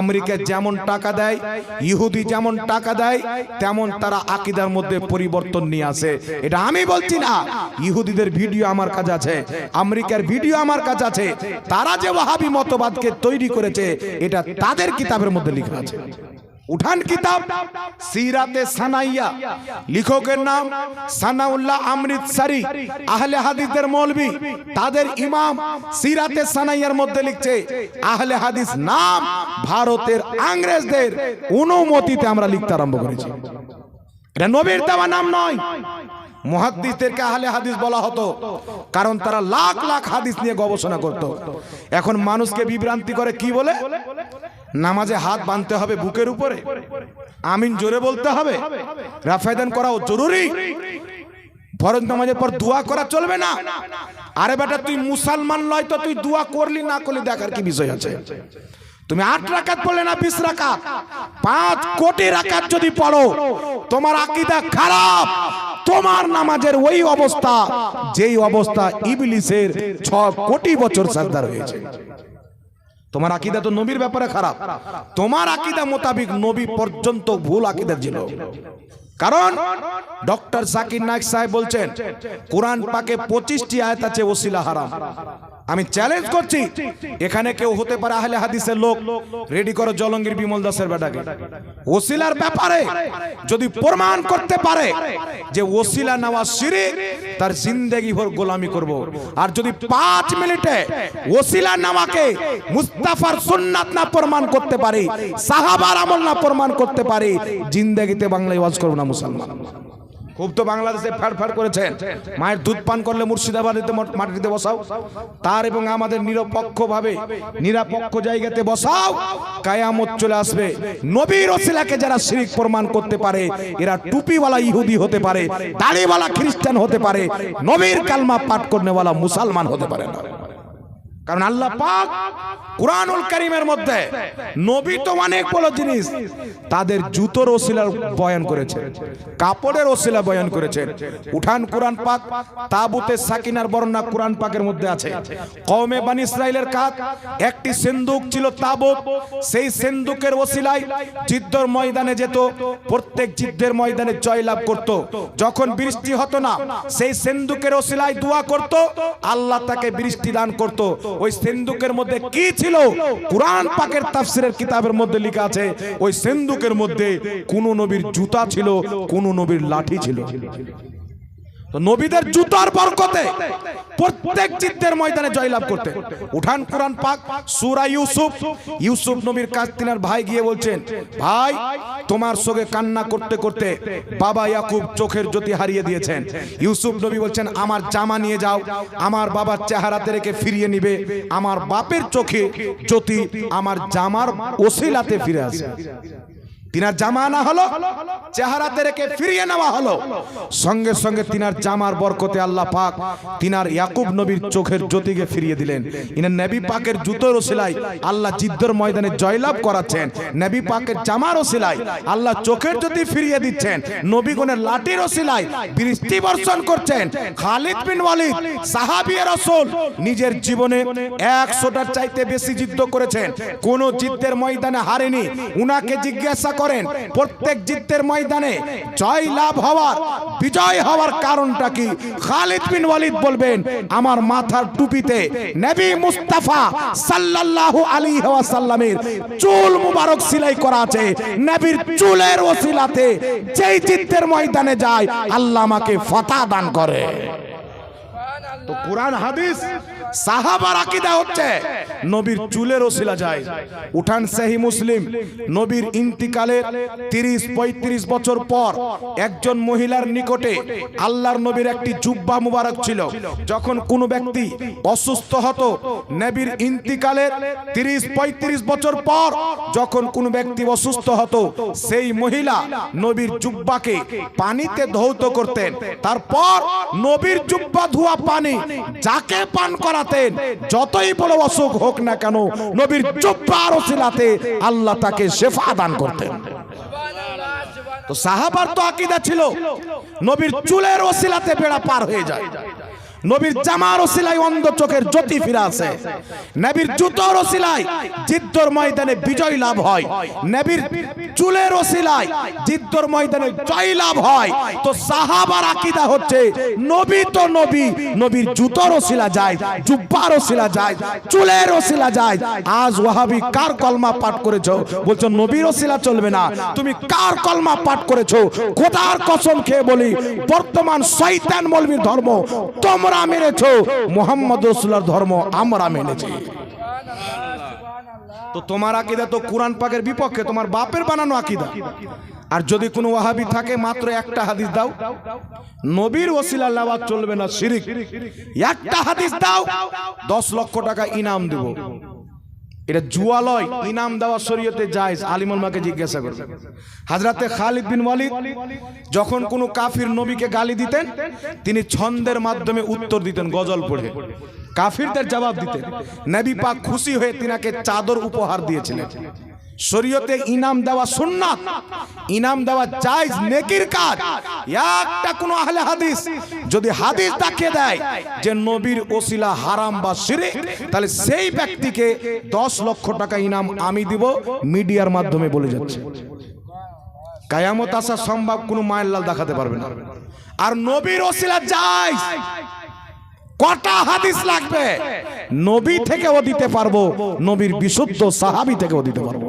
America যেমন টাকা দেয় ইহুদি যেমন টাকা দেয় তেমন তারা আকিদার মধ্যে পরিবর্তন নিয়ে আসে। এটা আমি বলছি না ইহুদিদের ভিডিও আমার কাছে আছে আমেরিকার ভিডিও আমার কাছে আছে। তারা যে ওয়াহাবি মতবাদকে তৈরি করেছে এটা তাদের কিতাবের মধ্যে লেখা আছে। উঠান কিতাব, সিরাতে সানাইয়া, লেখকের নাম সানাউল্লাহ অমৃতসারি আহলে হাদিসদের মৌলবি, তাদের ইমাম সিরাতে সানাইয়ার মধ্যে লিখছে, আহলে হাদিস নাম ভারতের আংরেজদের অনুমতিতে আমরা লিখতে আরম্ভ করেছি। এটা নবীর দেওয়া নাম নয়। মুহাদ্দিসদেরকে আহলে হাদিস বলা হতো, কারণ তারা লাখ লাখ হাদিস নিয়ে গবেষণা করত। এখন মানুষকে বিভ্রান্তি করে কি বলে? নামাজে হাত বাঁধতে হবে বুকের উপরে। আমিন জোরে বলতে হবে। রাফায়দান করাও জরুরি। ফরজ নামাজের পর দোয়া করা চলবে না। আরে বেটা, তুই মুসলমান নয় তো তুই দোয়া করলি না করলি দেখার কি বিষয় আছে। তুমি আট রাকাত পড়লে না বিশ রাকাত? পাঁচ কোটি রাকাত যদি পড়ো, তোমার আকিদা খারাপ। তোমার নামাজের ওই অবস্থা, যেই অবস্থা ইবলিসের ছ কোটি বছর সাজদার হয়েছে। তোমার আকিদা তো নবীর ব্যাপারে খারাপ। তোমার আকিদা মোতাবিক নবী পর্যন্ত ভুল আকিদা ছিল। কারণ ডক্টর জাকির নায়ক সাহেব বলছেন, কোরআন পাকে পঁচিশটি আয়াত আছে, ওসিলা হারাম। আমি চ্যালেঞ্জ করছি, এখানে কেউ হতে পারে আহলে হাদিসের লোক। রেডি করো জলঙ্গির বিমল দাসের বেটাকে। ওসিলার ব্যাপারে যদি প্রমাণ করতে পারে যে ওসিলা নেওয়া শিরিক, তার জিন্দেগি ভর গোলামি করব। আর যদি পাঁচ মিনিটে ওসিলা নেওয়াকে মুস্তাফার সুন্নাত না প্রমাণ করতে পারি, সাহাবার আমল না প্রমাণ করতে পারি, জিন্দেগিতে বাংলায় ওয়াজ করব না মুসলমান। খুব তো বাংলাদেশে ফ্যাড় ফ্যাড় করেছেন। মায়ের দুধ পান করলে মুর্শিদাবাদেতে মাটিতে বসাও। তার এবং আমাদের নিরপেক্ষ ভাবে নিরপেক্ষ জায়গাতে বসাও। কায়ামত চলে আসবে। নবীর ওসিলাকে যারা শিরিক প্রমাণ করতে পারে, এরা টুপিওয়ালা ইহুদি হতে পারে, দাড়িওয়ালা খ্রিস্টান হতে পারে, নবীর কালমা পাঠ করনেওয়ালা মুসলমান হতে পারে না। কারণ আল্লাহ পাক কোরআনুল কারীমের মধ্যে নবী তো অনেক বড় জিনিস। তাদের জুতোর ওসিলার বয়ান করেছে, কাপড়ের ওসিলা বয়ান করেছেন উঠান কোরআন পাক, তাবুতে সাকিনার বর্ণনা কোরআন পাকের মধ্যে আছে। কওমে বানি ইসরাইলের কাক একটি সিন্দুক ছিল তাবুত, সেই সিন্দুকের ওসিলায় যুদ্ধর ময়দানে যেত, প্রত্যেক যুদ্ধের ময়দানে জয়লাভ করত। যখন বৃষ্টি হতো না, সেই সিন্দুকের ওসিলায় দোয়া করত, আল্লাহ তাকে বৃষ্টি দান করত। ওই সিন্ধুকের মধ্যে কি ছিল? কোরআন পাকের তাফসিরের কিতাবের মধ্যে লেখা আছে, ওই সিন্ধুকের মধ্যে কোন নবীর জুতা ছিল, কোন নবীর লাঠি ছিল। তো নবীদের জুতার বরকতে প্রত্যেক যুদ্ধের ময়দানে জয়লাভ করতে। উঠান কোরআন পাক, সূরা ইউসুফ। ইউসুফ নবীর কাছ তিনার ভাই গিয়ে বলছেন, ভাই, তোমার সঙ্গে কান্না করতে করতে বাবা ইয়াকুব চোখের জ্যোতি হারিয়ে দিয়েছেন। ইউসুফ নবী বলছেন, আমার জামা নিয়ে যাও, আমার বাবার চেহারাতে রেখে ফিরিয়ে নিবে, আমার বাপের চোখে জ্যোতি আমার জামার ওসিলাতে ফিরে আসে তিনার জামা আনা হলো চেহারাতে রেখে ফিরিয়ে নেওয়া হলো। সঙ্গে সঙ্গে তিনার জামার বরকতে আল্লাহ পাক তিনার ইয়াকুব নবীর চোখের জ্যোতিকে ফিরিয়ে দিলেন। ইনার নবী পাকের জুতোর ওসিলাই আল্লাহ জিদ্দর ময়দানে জয়লাভ করাচ্ছেন। নবী পাকের জামার ওসিলাই আল্লাহ চোখের জ্যোতি ফিরিয়ে দিচ্ছেন। নবীগণের লাঠির ওসিলাই বৃষ্টি বর্ষণ করছেন। খালিদ বিন ওয়ালিদ সাহাবিয়া রাসূল নিজের জীবনে একশোটার চাইতে বেশি যুদ্ধ করেছেন। কোন যুদ্ধের ময়দানে হারেনি। উনাকে জিজ্ঞাসা করেন। প্রত্যেক যুদ্ধের ময়দানে জয় লাভ হওয়ার, বিজয় হওয়ার কারণটা কি? খালিদ বিন ওয়ালিদ বলবেন, আমার মাথার টুপিতে নবী মুস্তাফা সাল্লাল্লাহু আলাইহি ওয়াসাল্লামের চুল মুবারক সিলাই করা আছে। নবীর চুলের ওসিলাতে যেই যুদ্ধের ময়দানে যায়, আল্লাহ আমাকে ফাতা দান করে। তো কোরআন হাদিস সাহাবার আকীদা হচ্ছে, নবীর চুলের ওসিলা যায়। উঠান সহি মুসলিম, নবীর ইন্তিকালের 30 35 বছর পর একজন মহিলার নিকটে আল্লাহর নবীর একটি জুব্বা মুবারক ছিল। যখন কোনো ব্যক্তি অসুস্থ হতো, নবীর ইন্তিকালের 30 35 বছর পর যখন কোনো ব্যক্তি অসুস্থ হতো, সেই মহিলা নবীর জুব্বাকে পানিতে ধৌত করতেন। তারপর নবীর জুব্বা ধোয়া পানি যাকে পান করাতেন যতই বড় অসুখ হোক না কেন, নবীর জুব্বার ওসিলাতে আল্লাহ তাকে শেফা দান করতেন। তো সাহাবার তো আকিদা ছিল, নবীর চুলের ওসিলাতে বেড়া পার হয়ে যায়। নবীর জামার ওসিলাই অন্ধ চোখের জ্যোতি ফিরে আসে। নবীর জুতোর ওসিলাই জিদ্দর ময়দানে বিজয় লাভ হয়। নবীর চুলের ওসিলাই জিদ্দর ময়দানে জয় লাভ হয়। তো সাহাবার আকীদা হচ্ছে, নবী তো নবী, নবীর জুতোর ওসিলা যায়, জুব্বার ওসিলা যায়, চুলের ওসিলা যায়। আজ ওয়াহাবি কার কলমা পাঠ করেছ? বলছো, নবীর ওসিলা চলবে না। তুমি কার কলমা পাঠ করেছ? খোদার কসম খেয়ে বলি, বর্তমান শয়তান মৌলবীর ধর্ম তোমরা মেনেছো। মোহাম্মদ রসুল্লার ধর্ম আমরা মেনেছি। তো তোমার আকিদা তো কোরআন পাকের বিপক্ষে, তোমার বাপের বানানো আকিদা। আর যদি কোনো ওয়াহাবি থাকে, মাত্র একটা হাদিস দাও। নবীর ওসিলা লাওয়া চলবে না, শিরিক। একটা হাদিস দাও, দশ লক্ষ টাকা ইনাম দেব। এটা জুয়ালয় ইনাম দেওয়া শরীয়তে যায় আলিমুল মাকে জিজ্ঞাসা করবে। হাজরাতে খালিদ বিন ওয়ালিদ যখন কোনো কাফির নবীকে গালি দিতেন তিনি ছন্দের মাধ্যমে উত্তর দিতেন গজল পড়ে। কাফিরদের জবাব দিতেন নবী পাক খুশি হয়ে তিনাকে চাদর উপহার দিয়েছিলেন। শরীয়তে ইনাম দেওয়া সুন্নাত ইনাম দেওয়া জায়েজ নেকির কাজ। একটা কোনো আহলে হাদিস যদি হাদিস দেখিয়ে দেয় যে নবীর ওসিলা হারাম বা শিরিক তাহলে সেই ব্যক্তিকে দশ লক্ষ টাকা ইনাম আমি দিব মিডিয়ার মাধ্যমে বলে যাচ্ছে। কায়ামত আসা সম্ভব কোনো মায়ের লাল দেখাতে পারবে না। আর নবীর ওসিলা যায় কটা হাদিস লাগবে? নবী থেকেও দিতে পারব নবীর বিশুদ্ধ সাহাবি থেকেও দিতে পারব।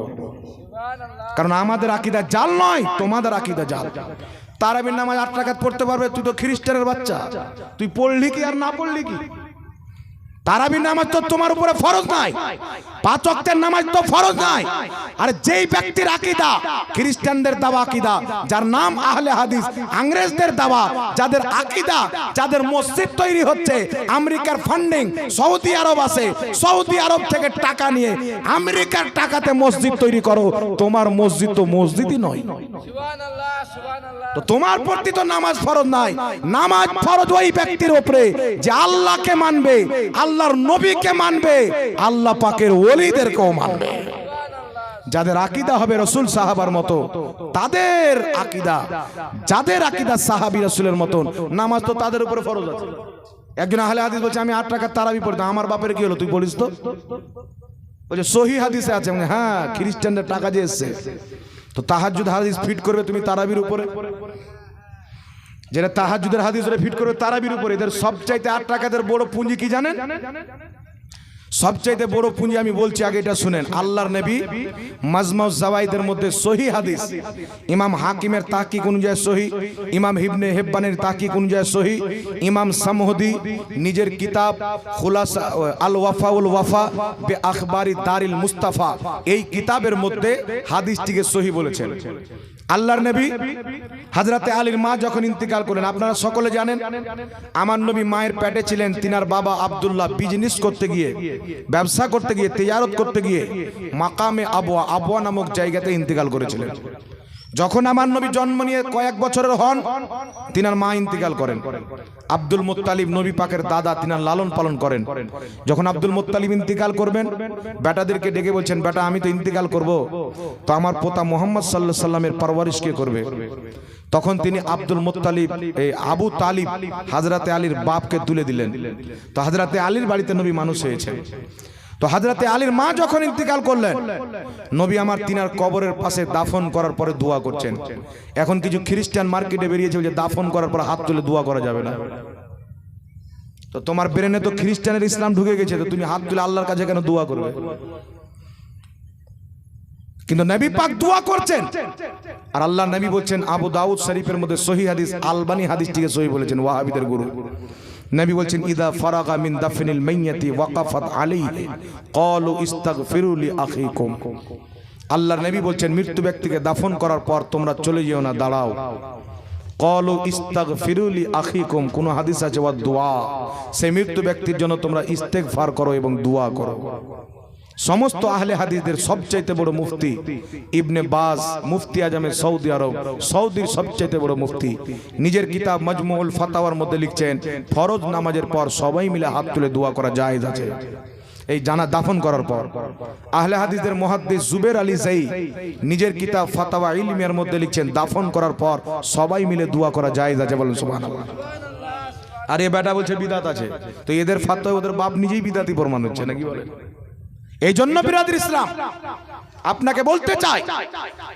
কারণ আমাদের আকিদা জাল নয়, তোমাদের আকিদা জাল। তারাবির নামাজ আট টাকা পড়তে পারবে, তুই তো খ্রিস্টানের বাচ্চা। তুই পড়লি কি আর না পড়লি কি? তারাবির নামাজ তো তোমার উপরে ফরজ নাই। পাঁচ ওয়াক্তের নামাজ তো ফরজ নাই। আর যেই ব্যক্তির আকিদা খ্রিস্টানদের দাওয়া আকিদা, যার নাম আহলে হাদিস ইংরেজদের দাওয়া যাদের আকিদা, যাদের মসজিদ তৈরি হচ্ছে, আমেরিকার ফান্ডিং, সৌদি আরব আছে, সৌদি আরব থেকে টাকা নিয়ে আমেরিকার টাকাতে মসজিদ তৈরি করো, তোমার মসজিদ তো মসজিদই নয়। তো তোমার প্রতি তো নামাজ ফরজ নাই। নামাজ ফরজ ওই ব্যক্তির উপরে যে আল্লাহকে মানবে, আল্লাহর নবীকে মানবে, আল্লাহ পাকের ওলিদেরকেও মানবে। যাদের আকিদা হবে রসুল সাহাবার মতো, তাদের আকিদা, যাদের আকিদা সাহাবি রসুলের মতন, নামাজ তো তাদের উপরে ফরজ আছে। একজন আহলে হাদিস বলছে, আমি আট টাকার তারাবি পড়তাম, আমার বাপের কি হলো, তুই বলিস তো? বলছে, সহি হাদিসে আছে। হ্যাঁ খ্রিস্টানদের টাকা যে এসছে। তো তাহাজুদ হাদিস ফিট করবে তুমি তারাবির উপরে। যেটা তাহাজুদের হাদিস ফিট করবে তারাবির উপরে। এদের সবচাইতে আট টাকাদের বড় পুঁজি কি জানেন? সবচাইতে বড় পুঁজি আমি বলছি আগে এটা শুনেন। আল্লাহর নবী মাজমাউ জাওয়াইদের মধ্যে সহি হাদিস। ইমাম হাকিমের তাহকিক অনুযায়ী সহি, ইমাম হিবনে হেব্বানের তাহকিক অনুযায়ী সহি, ইমাম সামহদি নিজের কিতাব খুলাসা, আল ওয়াফা উল ওয়াফা বে আখবারি দারিল মুস্তাফা, এই কিতাবের মধ্যে হাদিসটিকে সহি বলেছেন। আল্লাহর নবী হাজরাতে আলীর মা যখন ইন্তিকাল করলেন, আপনারা সকলে জানেন, আমার নবী মায়ের পেটে ছিলেন, তিনার বাবা আব্দুল্লাহ, বিজনেস করতে গিয়ে ব্যবসা করতে গিয়ে, তেজারত করতে গিয়ে মাকামে আবওয়া আবওয়া নামক জায়গাতে ইন্তিকাল করেছিলেন। যখন আমার নবী জন্ম নিয়ে কয়েক বছরের হন তিনার মা ইন্তিকাল করেন। আব্দুল মুত্তালিব নবী পাকের দাদা তিনার লালন পালন করেন। যখন আব্দুল মুত্তালিব ইন্তিকাল করবেন, বেটাদেরকে ডেকে বলছেন, বেটা, আমি তো ইন্তিকাল করব। তো আমার পোতা মোহাম্মদ সাল্লাহ সাল্লামের পরওয়ারিশ কে করবে? তখন তিনি আব্দুল মুত্তালিব এই আবু তালিব হাজরাতে আলীর বাপকে তুলে দিলেন। তো হাজরাতে আলীর বাড়িতে নবী মানুষ হয়েছে তো হাজরাতে আলীর মা যখন ইন্তিকাল করলেন নবী আমার তিনার কবরের পাশে দাফন করার পরে দোয়া করছেন। এখন কিছু খ্রিস্টান মার্কেটে বেরিয়েছে যে দাফন করার পর হাত তুলে দোয়া করা যাবে না। তো তোমার ব্রেনে তো খ্রিস্টানের ইসলাম ঢুকে গেছে তো তুমি হাত তুলে আল্লাহর কাছে কেন দোয়া করবে? কিন্তু নবী পাক দোয়া করছেন। আর আল্লাহ নবী বলছেন আবু দাউদ শরীফের মধ্যে সহি হাদিস আলবানি হাদিসটিকে সহি বলেছেন ওয়াহাবিদের গুরু। নবী বলছেন ইদা ফারাগা মিন দাফনিল মাইয়াতি ওয়াকাফাত আলাইহি ক্বালু ইস্তাগফিরু লি আখিকুম আল্লাহর নবী বলছেন মৃত্যু ব্যক্তিকে দাফন করার পর তোমরা চলে যেও না দাঁড়াও। কলু ইস্তাগফিরু লি আখিকুম কোন হাদিস আছে ওয়া দোয়া। সেই মৃত্যু ব্যক্তির জন্য তোমরা ইস্তেগফার করো এবং দোয়া করো। সমস্ত আহলে হাদিসদের সবচাইতে বড় মুফতি ইবনে বাজ মুফতি আজমের সৌদি আরব সৌদির সবচাইতে বড় মুফতি। নিজের কিতাব মজমুল ফাতাওয়ার মধ্যে লিখছেন ফরজ নামাজের পর সবাই মিলে হাত তুলে দোয়া করা জায়েজ আছে। এই জানা দাফন করার পর আহলে হাদিসদের মুহাদ্দিস জুবের আলী জাই নিজের কিতাব ফাতাওয়া ইলমিয়ার মধ্যে লিখছেন দাফন করার পর সবাই মিলে দোয়া করা জায়েজ আছে বলেন সুবহানাল্লাহ। আর এ বেটা বলছে বিদাত আছে। তো এদের ফাতোয়া ওদের বাপ নিজেই বিদাতি প্রমাণ হচ্ছে নাকি বলে এই জন্য বিরাদির ইসলাম। আপনাকে বলতে চাই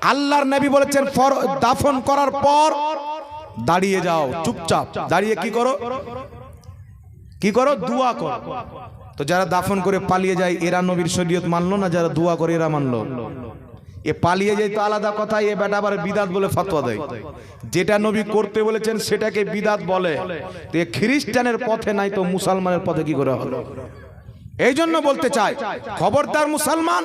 আল্লাহর নবী বলেছেন ফর- দাফন করার পর দাঁড়িয়ে যাও চুপচাপ। দাঁড়িয়ে কি করো? কি করো? দুয়া করো। তো যারা দাফন করে পালিয়ে যায় এরা নবীর শরীয়ত মানলো না যারা দুয়া করে এরা মানলো। এ পালিয়ে যায় তো আলাদা কথা এ বেটা আবার বিদাত বলে ফতোয়া দেয়। যেটা নবী করতে বলেছেন সেটাকে বিদাত বলে। তো এ খ্রিস্টানের পথে নাই তো মুসলমানের পথে কি করে হলো? এই জন্য বলতে চাই, খবরদার মুসলমান,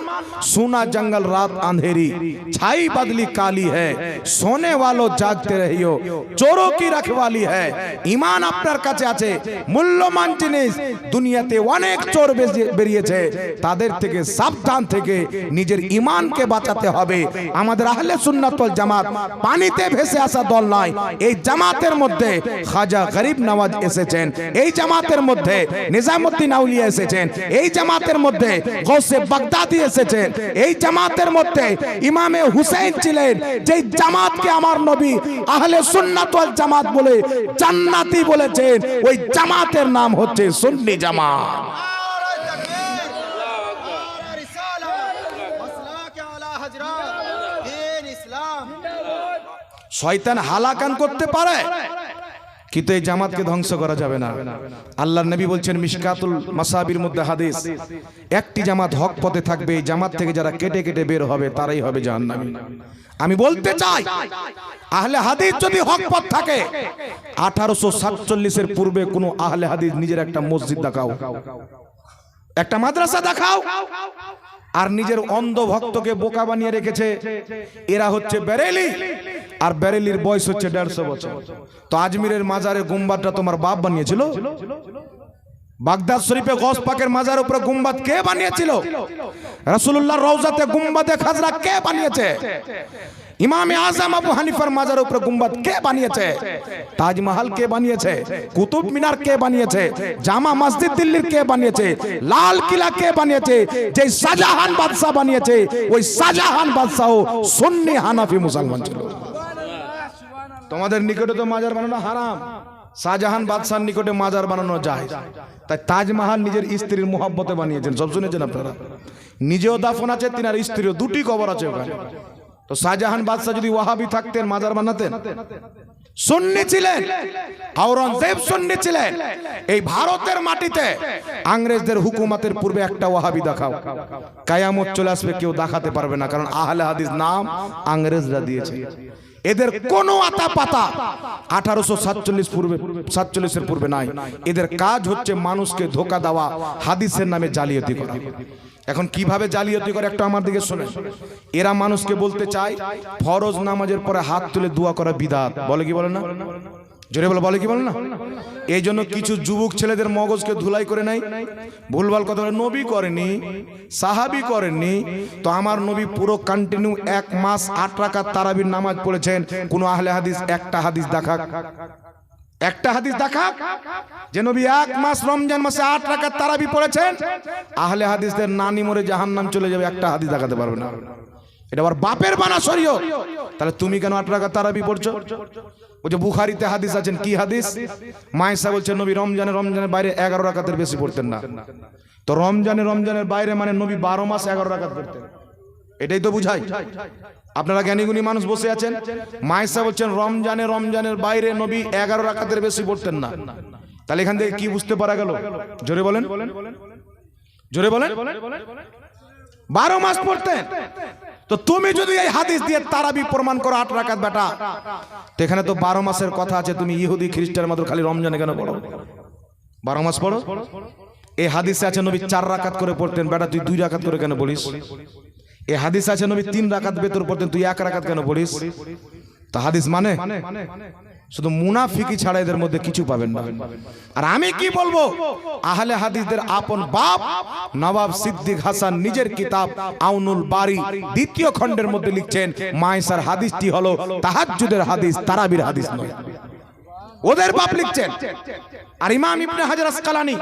সোনা জঙ্গল রাত আন্ধেরি ছাই বদলি কালি হ্যাঁ সোনে ওয়ালো জাগতে রহিও চোরো কি রাখবালি হ্যাঁ ইমান আপনার কাছে আছে মূল্যমান জিনিস দুনিয়াতে অনেক চোর বেরিয়েছে, তাদের থেকে সাবধান থেকে নিজের ইমানকে বাঁচাতে হবে। আমাদের আহলে সুন্নাতল জামাত পানিতে ভেসে আসা দল নয়, এই জামাতের মধ্যে খাজা গরিব নওয়াজ এসেছেন, এই জামাতের মধ্যে নিজামুদ্দিন আউলিয়া এসেছেন এই জামাতের মধ্যে গৌসে বাগদাদি এসেছেন এই জামাতের মধ্যে ইমামে হুসেন ছিলেন। যেই জামাতকে আমার নবী আহলে সুন্নাত ওয়াল জামাত বলে জান্নাতি বলেছেন, ওই জামাতের নাম হচ্ছে সুন্নি জামাত। শয়তান হালাকান করতে পারে? কিন্তু এই জামাতকে ধ্বংস করা যাবে না। আল্লাহর নবী বলছেন, মিশকাতুল মাসাবির মধ্যে হাদিস। একটি জামাত হক পথে থাকবে, এই জামাত থেকে যারা কেটে কেটে বের হবে, তারাই হবে জাহান্নামী। আমি বলতে চাই, আহলে হাদিস যদি হক পথ থাকে, আঠারোশো সাতচল্লিশের পূর্বে কোনো আহলে হাদিস নিজের একটা মসজিদ দেখাও। একটা মাদ্রাসা দেখাও। আর নিজের অন্ধ ভক্তকে বোকা বানিয়ে রেখেছে। এরা হচ্ছে বেরেলি। আর বেরেলির বয়স হচ্ছে দেড়শো বছর। তো আজমিরের মাজারে গুম্বাদটা তোমার বাপ বানিয়েছিল? বাগদাদ শরীফে গস পাকের মাজার উপরে গুম্বাদ কে বানিয়েছিল? রসুল্লাহ রওজাতে গুম্বাদে খাজরা কে বানিয়েছে? ইমামে আজম আবু হানিফার মাজার উপরে গুম্বাদ কে বানিয়েছে? তাজমহল কে বানিয়েছে? কুতুব মিনার কে বানিয়েছে? জামা মসজিদ দিল্লির কে বানিয়েছে? লাল কিলা কে বানিয়েছে? যে শাহজাহান বাদশাহ বানিয়েছে, ওই শাহজাহান বাদশাহ সুন্নি হানাফি মুসলমান ছিল। তোমাদের নিকটে তো মাজার বানানো হারাম। শাহজাহান বাদশার নিকটে মাজার বানানো যায় তাই তাজমহল নিজের স্ত্রীর মোহাব্বতে বানিয়েছেন। সব শুনেছেন আপনারা? নিজেও দাফন আছে, তিনার স্ত্রীও দুটি কবর আছে ওখানে। তো শাহজাহান বাদশাহ যদি ওয়াহাবি থাকতেন, মাজার বানাতেন। সুন্নি ছিলেন। আওরঙ্গজেব সুন্নি ছিলেন। এই ভারতের মাটিতে ইংরেজদের হুকুমতের পূর্বে একটা ওয়াহাবি দেখাও। কায়ামত চলে আসবে, কেউ দেখাতে পারবে না, কারণ আহলে হাদিস নাম আংরেজরা দিয়েছে। এদের কোনো আতা পাতা আঠারোশো সাতচল্লিশ পূর্বে, সাতচল্লিশের পূর্বে নাই। এদের কাজ হচ্ছে মানুষকে ধোকা দেওয়া, হাদিসের নামে জালিয়াতি করা। এখন কীভাবে জালিয়াতি করে একটা আমার দিকে শোনে এরা মানুষকে বলতে চায়, ফরজ নামাজের পরে হাত তুলে দোয়া করা বিদাত। বলে কি বলে না? জোরে বলে বলে কি বলে না? এই জন্য কিছু যুবক ছেলেদের মগজকে ধুলাই করে নাই ভুলভাল কথা বলে, নবী করেনি সাহাবি করেননি। তো আমার নবী পুরো কন্টিনিউ এক মাস আট রাকাত তারাবির নামাজ পড়েছেন। কোন আহলে হাদিস, একটা হাদিস দেখাক। একটা হাদিস দেখা যে নবী এক মাস রমজান মাসে আট রাকাত তারাবি পড়েছেন। আহলে হাদিসদের নানি মরে জাহান্নাম চলে যাবে, একটা হাদিস দেখাতে পারবে না। এটা আবার বাপের বানা শরীয়ত। তাহলে তুমি কেন আট রাকাত তারাবি পড়ছো? যে বুখারিতে হাদিস আছেন, কি হাদিস? মায়েশা বলছে, নবী রমজানে রমজানের বাইরে এগারো রাকাতের বেশি পড়তেন না। তো রমজানে রমজানের বাইরে মানে নবী বারো মাস এগারো রাকাত পড়তেন। এটাই তো বুঝাই। আপনারা জ্ঞানীগুণী মানুষ বসে আছেন? মায়েশা বলছেন, রমজানে, রমজানের বাইরে নবী এগারো রাকাতের বেশি পড়তেন না। তাহলে এখান থেকে কি বুঝতে পারা গেল? জোরে বলেন। জোরে বলেন। বারো মাস পড়তেন। তো তুমি যদি এই হাদিস দিয়ে তারাবি প্রমাণ করো, আট রাকাত, বেটা। তো এখানে তো বারো মাসের কথা আছে, তুমি ইহুদি, খ্রিস্টানের মতো খালি রমজানে কেন পড়ো? বারো মাস পড়ো? এই হাদিসে আছে, নবী চার রাকাত করে পড়তেন। বেটা, তুই দুই রাকাত করে কেন বলিস এই হাদিস আছে নবী, তিন রাকাত বেতর পড়তেন তুই এক রাকাত কেন বলিস তো হাদিস মানে? শুধু মুনাফিকি ছাড়া এদের মধ্যে কিছু পাবেন না। আর আমি কি বলব? আহলে হাদিসদের আপন বাপ, নবাব সিদ্দিক হাসান নিজের কিতাব আউনুল বাড়ি দ্বিতীয় খণ্ডের মধ্যে লিখছেন, মাইসার হাদিসটি হলো তাহাজ্জুদের হাদিস, তারাবির হাদিস নয়। ওদের বাপ লিখছেন। আর ইমাম ইবনে হাজার আসকালানি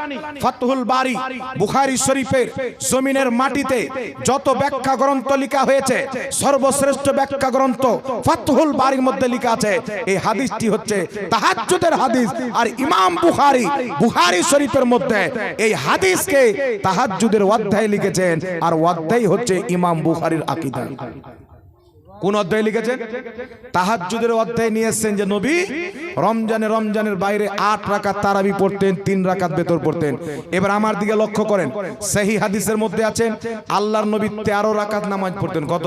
ফাতহুল বারি বুখারী শরীফের জমিনের মাটিতে যত ব্যাখ্যা গ্রন্থ লেখা হয়েছে সর্বশ্রেষ্ঠ ব্যাখ্যা গ্রন্থ ফাতহুল বারির মধ্যে লেখা আছে। এই হাদিসটি হচ্ছে তাহাজ্জুদের হাদিস আর ইমাম বুখারী বুখারী। শরীফের মধ্যে এই হাদিসকে তাহাজ্জুদের অধ্যায় লিখেছেন আর অধ্যায় হচ্ছে ইমাম বুখারীর আকীদা। কোন অধ্যায় লিখেছেন। তাহাজ্জুদের অধ্যায় নিয়ে এসেছেন যে নবী রমজানে রমজানের বাইরে আট রাকাত তারাবি পড়তেন, তিন রাকাত বেতর পড়তেন। এবার আমার দিকে লক্ষ্য করেন, সেই হাদিসের মধ্যে আছেন আল্লাহর নবী তেরো রাকাত নামাজ পড়তেন, কত?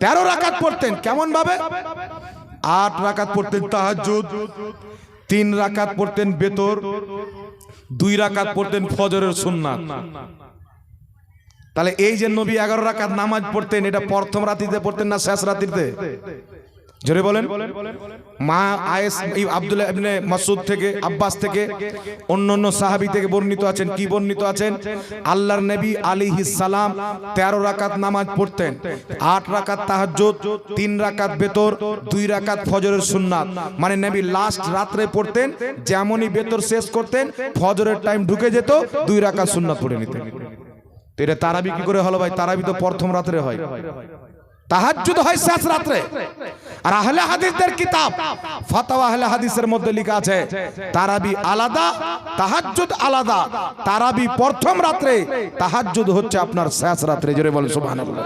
তেরো রাকাত পড়তেন কেমন ভাবে আট রাকাত পড়তেন তাহাজ্জুদ, তিন রাকাত পড়তেন বেতর দুই রাকাত পড়তেন ফজরের সুন্নাত। তাহলে এই যে নবী এগারো রাকাত নামাজ পড়তেন, এটা প্রথম রাতিতে পড়তেন না শেষ রাতিতে? জোরে বলেন। মা আয়েস আব্দুল্লাহ ইবনে মাসুদ থেকে, আব্বাস থেকে, অন্য অন্য সাহাবী থেকে বর্ণিত আছেন। কি বর্ণিত আছেন? আল্লাহর নবী আলাইহিস সালাম 13 রাকাত নামাজ পড়তেন 8 রাকাত তাহাজ্জুদ 3 রাকাত বেতর 2 রাকাত ফজরের সুন্নাত। মানে নবী লাস্ট রাত্রে পড়তেন, যেমনই বেতর শেষ করতেন, ফজরের টাইম ঢুকে যেত 2 রাকাত সুন্নাত পড়ে নিতেন। তো এটা তারাবি কি করে হলো ভাই? তারাবি তো প্রথম রাত্রে হয়। তাহাজ্জুদ হয় শেষ রাত্রে। আর আহলে হাদিসদের কিতাব ফাতাওয়া আহলে হাদিসের মধ্যে লেখা আছে, তারাবি আলাদা তাহাজুদ আলাদা। তারাবি প্রথম রাত্রে তাহাজুদ হচ্ছে আপনার শেষ রাত্রে, জোরে বলেন সুবহানাল্লাহ।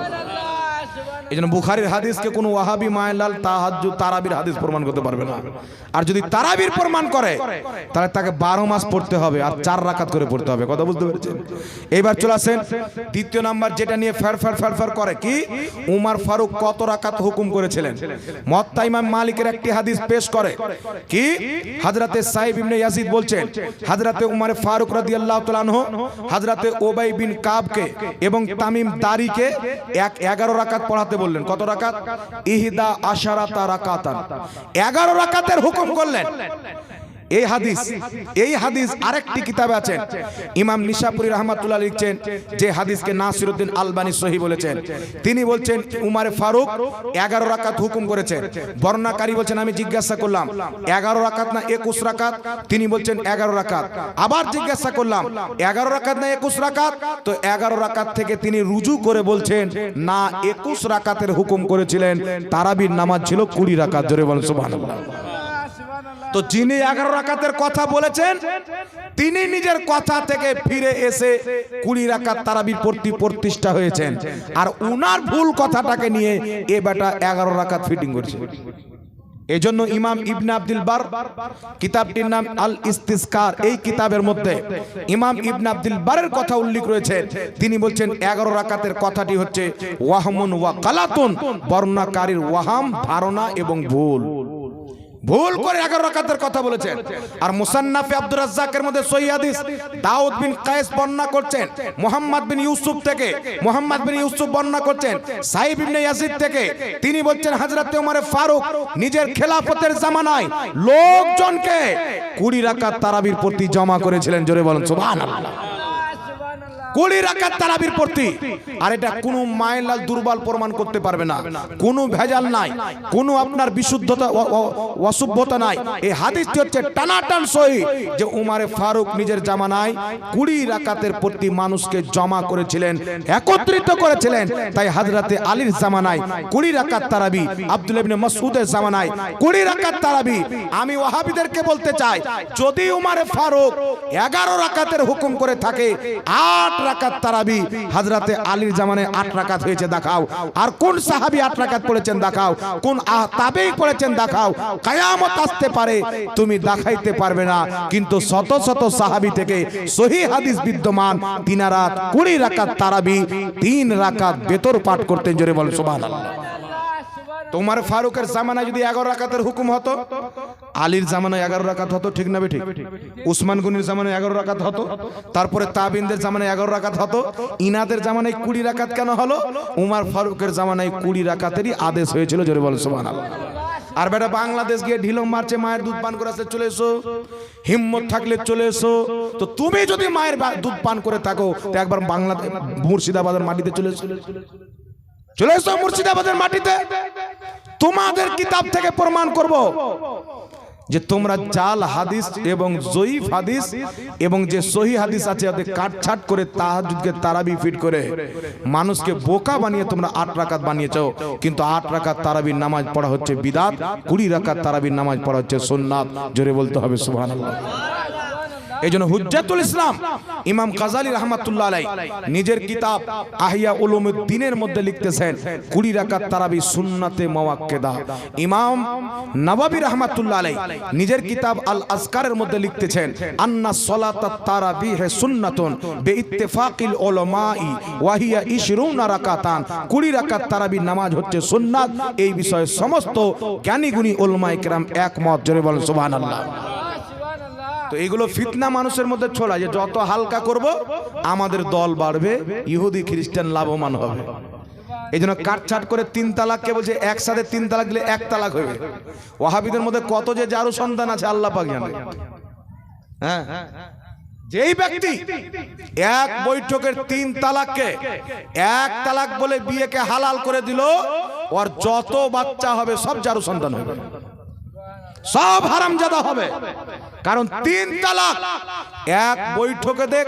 এই জন্য বুখারির হাদিসকে কোনো ওয়াহাবি মায়লাল তাহাজ্জু তারাবির হাদিস প্রমাণ করতে পারবে না। আর যদি তারাবির প্রমাণ করে, তাহলে তাকে বারো মাস পড়তে হবে আর চার রাকাত করে পড়তে হবে। কথা বুঝতে পেরেছেন? এইবার চলে আসেন দ্বিতীয় নাম্বার, যেটা নিয়ে ফের ফের ফের ফের করে কি? উমার ফারুক কত রাকাত হুকুম করেছিলেন? মত্তা ইমাম মালিকের একটি হাদিস পেশ করে কি? হাজরাতে সাহেব ইবনে ইয়াজিদ বলছেন, হাজরাতে উমার ফারুক রাদিয়াল্লাহু তাআলা আনহু, হাজরাতে ওবাই বিন কাবকে এবং তামিম দারিকে এক এগারো রাকাত পড়াতে বললেন কত রাকাত? ইহদা আশারাতা রাকাতান। এগারো রাকাতের হুকুম করলেন। এই হাদিস এই হাদিস আরেকটি কিতাবে আছে। ইমাম নিশাপুরি রহমাতুল্লাহ লিখছেন, যে হাদিসকে নাসিরউদ্দিন আলবানী সহি বলেছেন। তিনি বলছেন, উমারে ফারুক এগারো রাকাত হুকুম করেছেন বর্ণাকারী বলছেন, আমি জিজ্ঞাসা করলাম, এগারো রাকাত না একুশ রাকাত? তিনি বলছেন, এগারো রাকাত। আবার জিজ্ঞাসা করলাম, এগারো রাকাত না একুশ রাকাত? তো এগারো রাকাত থেকে তিনি রুজু করে বলছেন, না, একুশ রাকাতের হুকুম করেছিলেন। তারাবির নামাজ ছিল কুড়ি রাকাত। জোরে বলেন, সুবহানাল্লাহ। তো যিনি এগারো রাকাতের কথা বলেছেন, তিনি নিজের কথা থেকে ফিরে এসে কুড়ি রাকাত তারাবির প্রতি প্রতিষ্ঠা হয়েছেন। আর উনার ভুল কথাটাকে নিয়ে এ বেটা এগারো রাকাত ফিটিং করছে। এজন্য ইমাম ইবনে আব্দুল বার কিতাবটির নাম আল ইস্তিসকার এই কিতাবের মধ্যে ইমাম ইবনে আব্দুল বারের কথা উল্লেখ রয়েছে। তিনি বলছেন, এগারো রাকাতের কথাটি হচ্ছে, ওয়াহমুন ওয়া কালাতুন, বর্ণাকারীর ওয়াহাম, ধারণা এবং ভুল। ভুল করে এগারো রাকাতের কথা বলেছেন। আর মুসান্নাফে আব্দুর রাজ্জাকের মধ্যে সৈয়াদিস দাউদ বিন কায়েস বর্ণনা করছেন, মোহাম্মদ বিন ইউসুফ থেকে, মোহাম্মদ বিন ইউসুফ বর্ণনা করছেন সাহিব ইবনে ইয়াজিদ থেকে, তিনি বলছেন হযরত ওমর ফারুক নিজের খেলাফতের জামানায় লোকজনকে কুড়ি রাকাত তারাবির প্রতি জমা করেছিলেন, জোরে বলেন, সুবহানাল্লাহ। কুড়ি রাকাত তারাবির প্রতি। আর এটা কোনো মাইলাল দুর্বল প্রমাণ করতে পারবে না। কোনো ভেজাল নাই। কোনো আপনার বিশুদ্ধতা অসভ্যতা নাই। এই হাদিসটি হচ্ছে টানাটান সহি যে উমারে ফারুক নিজের জামানায় কুড়ি রাকাতের প্রতি মানুষকে জমা করেছিলেন, একত্রিত করেছিলেন, তাই হাজরাতে আলীর জামানায় কুড়ি রাকাত তারাবি, আব্দুল ইবনে মাসউদের জামানায় কুড়ি রাকাত তারাবি। আমি ওয়াহাবিদেরকে বলতে চাই, যদি উমারে ফারুক এগারো রাকাতের হুকুম করে থাকে, আট রাকাত তারাবি। হাজরাতে আলীর জামানে আট রাকাত হয়েছে, দেখাও। আর কোন সাহাবি আট রাকাত পড়েছেন, দেখাও। কোন তাবেই পড়েছেন, দেখাও। কায়ামত আসতে পারে, তুমি দেখাইতে পারবে না। কিন্তু শত শত সাহাবি থেকে সহি হাদিস বিদ্যমান তিনারাত কুড়ি রাকাত তারাবি, তিন রাকাত বেতর পাঠ করতেন, জোরে বল সুবহানাল্লাহ। তোমার ফারুকের জামানায় যদি এগারো রাকাতের হুকুম হতো, আলীর জামানায় এগারো রাকাত হতো, ঠিক না ঠিক উসমান গুনির জামানায় এগারো রাকাত হতো, তারপরে তাবিনদের জামানায় এগারো রাকাত হতো, ইনাদের জামানায় কুড়ি রাকাত কেন হলো? উমার ফারুকের জামানায় কুড়ি রাকাতেরই আদেশ হয়েছিল, জোরে বল সোমান আর বেটা বাংলাদেশ গিয়ে ঢিলম মারছে, মায়ের দুধ পান করে আসতে চলে এসো। হিম্মত থাকলে চলে এসো। তো তুমি যদি মায়ের দুধ পান করে থাকো, তো একবার বাংলাদেশ মুর্শিদাবাদের মাটিতে চলে এসো। চলে এসো মুর্শিদাবাদের মাটিতে। তোমাদের কিতাব থেকে প্রমাণ করব যে তোমরা জাল হাদিস এবং জয়ীফ হাদিস এবং যে সহি হাদিস আছে তাদের কাটছাট করে তাহাজুদকে তারাবি ফিট করে। মানুষকে বোকা বানিয়ে তোমরা আট রাকাত বানিয়েছো। কিন্তু আট রাকাত তারাবির নামাজ পড়া হচ্ছে বিদাত, কুড়ি রাকাত তারাবির নামাজ পড়া হচ্ছে সুন্নাত। জোরে বলতে হবে, সুবহানাল্লাহ। এই জন্য হুজ্জাতুল ইসলাম, ইমাম কাজালি রহমাতুল্লাহ আলাই নিজের কিতাব আহিয়া উলুমুদ্দিনের মধ্যে লিখতেছেন, কুড়ি রাকাত তারাবি সুন্নাতে মাওয়াক্কেদা। ইমাম নবাবী রহমাতুল্লাহ আলাই নিজের কিতাব আল আসকারের মধ্যে লিখতেছেন, আন্না সলাত তারাবি হে সুন্নাতুন বে ইত্তেফাকিল উলামাই ওয়াহিয়া ইশরুনা রাকাতান। কুড়ি রাকাত তারাবি নামাজ হচ্ছে সুন্নাত, এই বিষয়ে সমস্ত জ্ঞানী গুণী ওলমায়ে কেরাম একমত। জোরে বলেন সুবহানাল্লাহ। তো এগুলো ফিতনা মানুষের মধ্যে ছড়ায় যে যত হালকা করব, আমাদের দল বাড়বে, ইহুদি, খ্রিস্টান লাভবান হবে। এই জন্য কাটছাট করে তিন তালাককে বলছে, একসাথে তিন তালাক দিলে এক তালাক হবে। ওয়াহাবিদের মধ্যে কত যে জারু সন্তান আছে, আল্লাহ পাক জানে। হ্যাঁ? যেই ব্যক্তি এক বৈঠকের তিন তালাককে এক তালাক বলে বিয়েকে হালাল করে দিল, ওর যত বাচ্চা হবে, সব জারু সন্তান হবে। সব হারামজাদা হবে। কারণ তিন তালাক, এক বৈঠকে দেখ,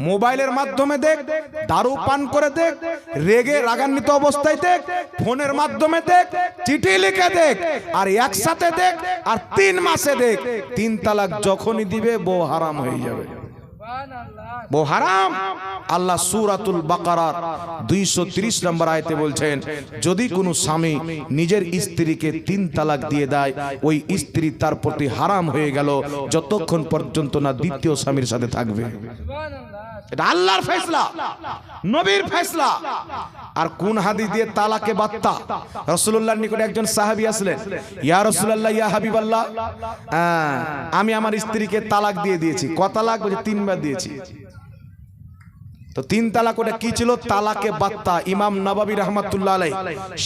মোবাইলের মাধ্যমে দেখ, দারু পান করে দেখ, রেগে রাগান্বিত অবস্থায় দেখ, ফোনের মাধ্যমে দেখ, চিঠি লিখে দেখ, আর একসাথে দেখ, আর তিন মাসে দেখ, তিন তালাক যখনই দিবে, বউ হারাম হয়ে যাবে। বউ হারাম? আল্লাহ সুরাতুল বাকারার দুইশো তিরিশ নম্বর আয়তে বলছেন, যদি কোনো স্বামী নিজের স্ত্রীকে তিন তালাক দিয়ে দেয়, ওই স্ত্রী তার প্রতি হারাম হয়ে গেল, যতক্ষণ পর্যন্ত না দ্বিতীয় স্বামীর সাথে থাকবে। এটা আল্লাহর ফেসলা নবীর ফেসলা। আর কোন হাদিস দিয়ে তালাকে বাত্তা? রসুল্লাহর নিকটে একজন সাহাবী আসলেন। ইয়া রসুল্লাহ ইয়া হাবিবাল্লাহ। হ্যাঁ, আমি আমার স্ত্রীকে তালাক দিয়ে দিয়েছি। ক তালাক? বলছে তিনবার দিয়েছি। তো তিন তালাক ওটা কি ছিল? তালাকে বাত্তা। ইমাম নবাবী রহমাতুল্লাহ আলাই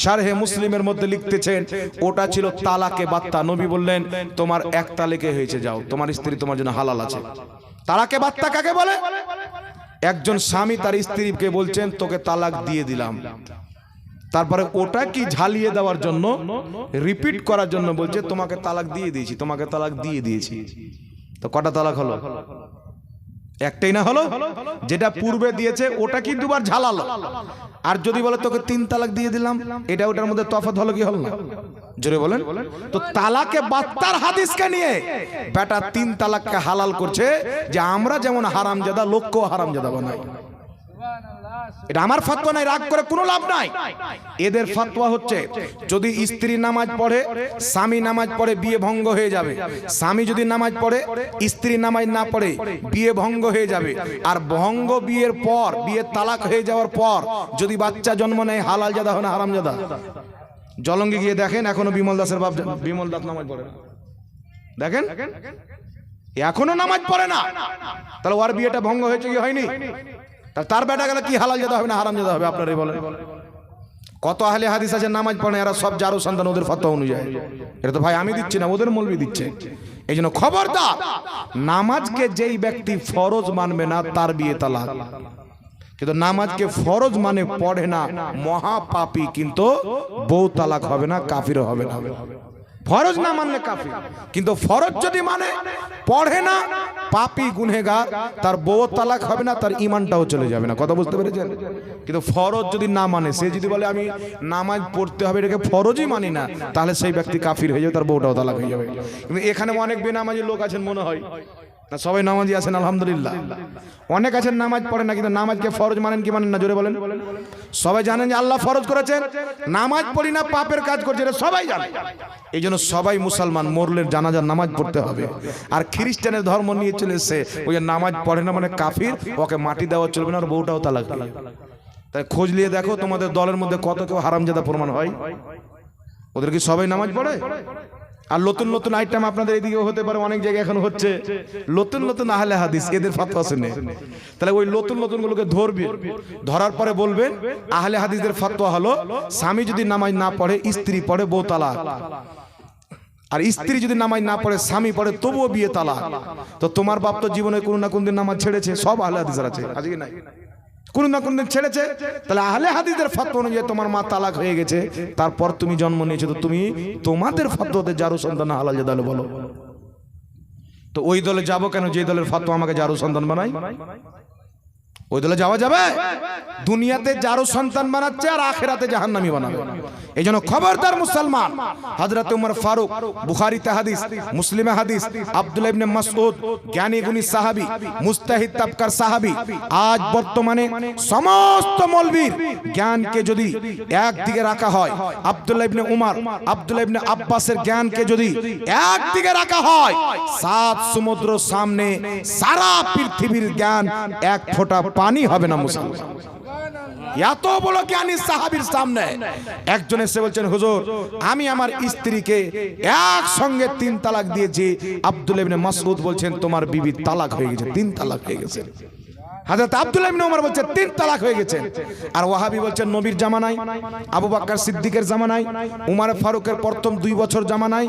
শারহে মুসলিমের মধ্যে লিখতেছেন ওটা ছিল তালাকে বাত্তা। নবী বললেন তোমার এক তালিকে হয়েছে যাও। তোমার স্ত্রী তোমার জন্য হালাল আছে। তালাকে বাত্তা কাকে বলে? একজন স্বামী তার স্ত্রীকে বলছেন, তোকে তালাক দিয়ে দিলাম। তারপরে ওটা কি ঝালিয়ে দেওয়ার জন্য রিপিট করার জন্য বলছে, তোমাকে তালাক দিয়ে দিয়েছি, তোমাকে তালাক দিয়ে দিয়েছি। তো কটা তালাক হলো? একটাই না হলো? যেটা পূর্বে দিয়েছে, ওটা কিন্তু দুবার ঝালালো? আর যদি বলে তোকে তিন তালাক দিয়ে দিলাম, এটা ওটার মধ্যে তফাত হলো কি হল না? জোরে বলেন। তো তালাকে বাত্তার হাদিসকে নিয়ে বেটা তিন তালাককে হালাল করছে যে আমরা যেমন হারামজাদা, লোককেও হারামজাদা বানাই। এটা আমার ফতোয়া নাই, রাগ করে কোনো লাভ নাই। এদের ফতোয়া হচ্ছে, যদি স্ত্রী নামাজ পড়ে, স্বামী নামাজ পড়ে, বিয়ে ভঙ্গ হয়ে যাবে। স্বামী যদি নামাজ পড়ে, স্ত্রী নামাজ না পড়ে, বিয়ে ভঙ্গ হয়ে যাবে। আর ভঙ্গ বিয়ের পর, বিয়ে তালাক হয়ে যাওয়ার পর, যদি বাচ্চা জন্ম নেয়, হালাল জাদা হয় না হারাম জাদা? জলঙ্গি গিয়ে দেখেন, এখনও বিমল দাসের বাপ বিমল দাস নামাজ পড়ে। দেখেন? এখনও নামাজ পড়ে না। তাহলে ওর বিয়েটা ভঙ্গ হয়েছে কি হয়নি? তা তার বেটা গেলে কি হালাল যেতে হবে না হারাম যেতে হবে আপনারই বলেন কত আহলে হাদিস আছে, নামাজ পড়ে এরা সব জারু সন্তান, ওদের ফতোয়া অনুযায়ী। এটা তো ভাই আমি দিচ্ছি না, ওদের মৌলবি দিচ্ছে। এই জন্য খবরদার, নামাজকে যেই ব্যক্তি ফরজ মানবে না, তার বিয়ে তালাক। কিন্তু নামাজকে ফরজ মানে পড়ে না, মহাপাপী কিন্তু বউ তালাক হবে না, কাফিরও হবে না। ফরজ না মানলে কাফি কিন্তু ফরজ যদি মানে পড়ে না, পাপি গুনেগার তার বউ তালাক হবে না, তার ইমানটাও চলে যাবে না। কথা বুঝতে পেরেছেন? কিন্তু ফরজ যদি না মানে সে যদি বলে, আমি নামাজ পড়তে হবে, এটাকে ফরজই মানি না, তাহলে সেই ব্যক্তি কাফির হয়ে যাবে, তার বউটাও তালাক হয়ে যাবে। কিন্তু এখানে অনেক বেনামাজি লোক আছেন মনে হয়। না, সবাই নামাজি আছেন, আলহামদুলিল্লাহ। অনেক আছেন, নামাজ পড়েন না, কিন্তু নামাজকে ফরজ মানেন কি মানেন না? জোরে বলেন। সবাই জানেন যে আল্লাহ ফরজ করেছেন? নামাজ পড়ি না, পাপের কাজ করছে এটা সবাই জানে। এই জন্য সবাই মুসলমান মরলের জানাজার নামাজ পড়তে হবে। আর খ্রিস্টানের ধর্ম নিয়ে চলে এসে ওই নামাজ পড়ে না মানে কাফির, ওকে মাটি দেওয়া চলবে না, আর বউটাও তালাক। তাই খোঁজ নিয়ে দেখো তোমাদের দলের মধ্যে কত কেউ হারামজাদা প্রমাণ হয়? ওদের কি সবাই নামাজ পড়ে? আর নতুন নতুন আইটেম আপনাদের এদিকে হতে পারে, অনেক জায়গায় এখন হচ্ছে। নতুন নতুন আহলে হাদিস, এদের ফাতোয়া শুনে। তাহলে ওই নতুন নতুন গুলোকে ধরবে। ধরার পরে বলবেন আহলে হাদিসদের ফাতোয়া হলো, স্বামী যদি নামাজ না পড়ে, স্ত্রী পড়ে বউ তালাক। আর স্ত্রী যদি নামাজ না পড়ে, স্বামী পড়ে, তবুও বিয়ে তালাক। তো তোমার বাপ তো জীবনে কোনো না কোন দিন নামাজ ছেড়েছে, সব আহলে হাদিসের আছে আজকে নাই? কোন না কোনো ছেড়েছে। তাহলে আহলে হাদিসের ফতোয়া অনুযায়ী তোমার মা তালাক হয়ে গেছে। তারপর তুমি জন্ম নিয়েছো, তো তুমি তোমাদের ফতোয়াতে যারু সন্তান হালাল জাদালে বলো। তো ওই দলে যাব কেন? যে দলের ফতোয়া আমাকে যারু সন্তান বানাই ওই দলে যাওয়া যাবে? দুনিয়াতে যারও সন্তান বানাচ্ছে আর আখেরাতে জাহান্নামি বানাবে। এই জন্য খবরদার মুসলমান, হযরত উমর ফারুক, বুখারীতে হাদিস, মুসলিমে হাদিস আব্দুল ইবনে মাসউদ জ্ঞানী গুণী সাহাবী, মুস্তাহিদ তাবকার সাহাবী, আজ বর্তমানে সমস্ত মৌলবীর জ্ঞানকে যদি একদিকে রাখা হয়, আব্দুল্লাহ ইবনে উমর, আব্দুল্লাহ ইবনে আব্বাসের জ্ঞানকে যদি একদিকে রাখা হয়, সাত সমুদ্র সামনে সারা পৃথিবীর জ্ঞান এক ফোঁটা পানি হবে না মুসলমান এত বলো জ্ঞানী সাহাবির সামনে একজন এসে বলছেন, হুজুর, আমি আমার স্ত্রীকে এক সঙ্গে তিন তালাক দিয়েছি। আব্দুল ইবনে মাসউদ বলছেন, তোমার বিবি তালাক হয়ে গেছে, তিন তালাক হয়ে গেছে। হাজরত আব্দুল্লাহ ইবনে ওমর বলছে তিন তালাক হয়ে গেছে। আর ওয়াহাবি বলছেন নবীর জামানায় আবু বকর সিদ্দিকের জামানায় উমর ফারুকের প্রথম দুই বছর জামানায়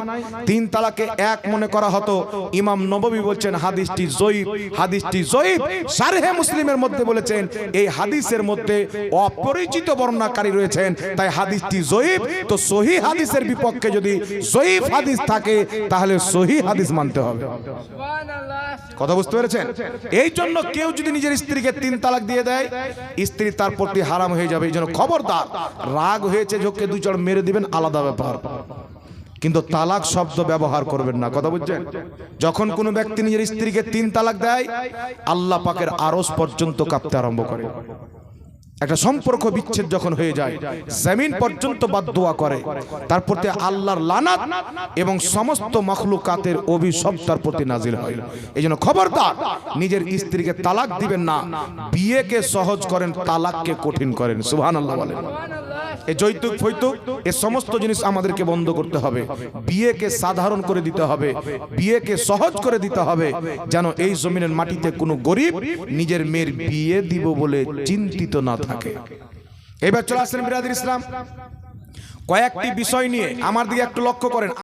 তিন তালাকে এক মনে করা হতো। ইমাম নববী বলছেন হাদিসটি জয়ীফ হাদিসটি জয়ীফ। সারহে মুসলিমের মধ্যে বলেছেন এই হাদিসের মধ্যে অপরিচিত বর্ণনাকারী রয়েছেন। তাই হাদিসটি জয়ীফ তো সহি হাদিসের বিপক্ষে যদি জয়ীফ হাদিস থাকে তাহলে সহি হাদিস মানতে হবে। কথা বুঝতে পেরেছেন? এই জন্য কেউ যদি নিজের স্ত্রীকে তিন তালাক দিয়ে দেয়, স্ত্রী তার প্রতি হারাম হয়ে যাবে, এই জন্য খবরদার। রাগ হয়েছে, ঝোঁককে দুই চড় মেরে দিবেন, আলাদা ব্যাপার। কিন্তু তালাক শব্দ ব্যবহার করবেন না, কথা বুঝছেন? যখন কোনো ব্যক্তি নিজের স্ত্রীকে তিন তালাক দেয়, আল্লাহ পাকের আরস পর্যন্ত কাঁপতে আরম্ভ করে। একটা সম্পর্ক বিচ্ছেদ যখন হয়ে যায়, জমিন পর্যন্ত বাদ দোয়া করে। তার প্রতি আল্লাহর লানাত এবং সমস্ত মখলুকাতের অভিশপ তার প্রতি নাজিল হয়। এই জন্য খবরদার, নিজের স্ত্রীকে তালাক দিবেন না, বিয়েকে সহজ করেন, তালাককে কঠিন করেন। সুবহান আল্লাহ বলেন। এই যৌতুক, ফৈতুক, এ সমস্ত জিনিস আমাদেরকে বন্ধ করতে হবে। বিয়েকে সাধারণ করে দিতে হবে, বিয়েকে সহজ করে দিতে হবে, যেন এই জমিনের মাটিতে কোনো গরিব নিজের মেয়ের বিয়ে দিব বলে চিন্তিত না থাকে। এবার চলে আসলেন বিরাদির ইসলাম। কয়েকটি বিষয় নিয়ে আমার দিকে একটু লক্ষ্য করেন।